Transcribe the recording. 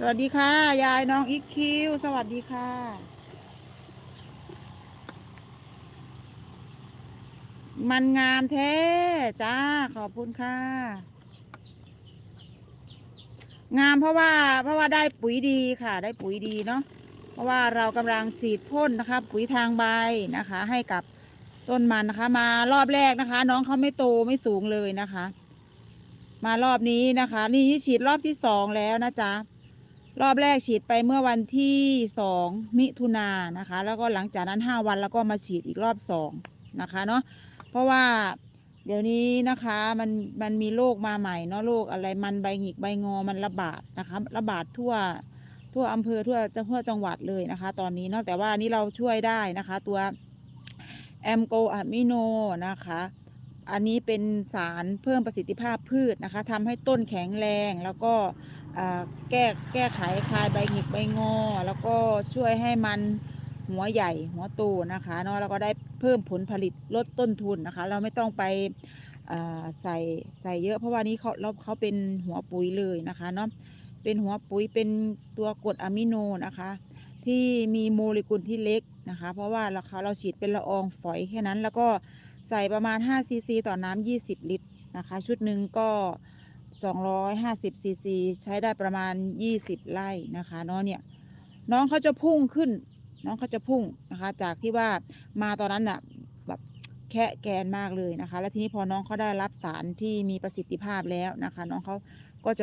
สวัสดีค่ะ ยายน้องอีคคิว สวัสดีค่ะ มันงามแท้จ้า ขอบคุณค่ะ งามเพราะว่าเพราะว่าได้ปุ๋ยดีค่ะ ได้ปุ๋ยดีเนาะเพราะว่าเรากำลังฉีดพ่นนะคะ ปุ๋ยทางใบนะคะ ให้กับต้นมันนะคะ มารอบแรกนะคะ น้องเขาไม่โตไม่สูงเลยนะคะ มารอบนี้นะคะ นี่ฉีดรอบที่สองแล้วนะจ๊ะ รอบแรกฉีดไปเมื่อวันที่สองมิถุนายนนะคะ แล้วก็หลังจากนั้นห้าวันแล้วก็มาฉีดอีกรอบสองนะคะเนาะเพราะว่าเดี๋ยวนี้นะคะมันมันมีโรคมาใหม่เนาะโรคอะไรมันใบหงิกใบงอมันระบาดนะคะระบาดทั่วทั่วอำเภอทั่วทั่วจังหวัดเลยนะคะ ตอนนี้เนาะแต่ว่านนี้เราช่วยได้นะคะ ตัวแอมโกอะมิโนนะคะ อันนี้เป็นสารเพิ่มประสิทธิภาพพืชนะคะทำให้ต้นแข็งแรงแล้วก็แก้แก้ไขคลายใบหงิกใบงอ แล้วก็ช่วยให้มันหัวใหญ่หัวโตนะคะเนาะแล้วก็ได้เพิ่มผลผลิตลดต้นทุนนะคะ เราไม่ต้องไปใส่ใส่เยอะเพราะว่านี้เขาเราเขาเป็นหัวปุ๋ยเลยนะคะเนาะเป็นหัวปุ๋ยเป็นตัวกรดอะมิโนนะคะ ที่มีโมเลกุลที่เล็กนะคะ เพราะว่าเราเขาเราฉีดเป็นละอองฝอยแค่นั้นแล้วก็ ใส่ประมาณ5ซีซีต่อน้ำ20 ลิตรนะคะ ชุดหนึ่งก็ 250ซีซีใช้ได้ประมาณ 20 ไร่นะคะเนาะเนี่ยน้องเขาจะพุ่งขึ้น น้องเขาจะพุ่งนะคะ จากที่ว่ามาตอนนั้นน่ะแบบแค่แกนมากเลยนะคะ แล้วทีนี้พอน้องเขาได้รับสารที่มีประสิทธิภาพแล้วนะคะ น้องเขาก็จะ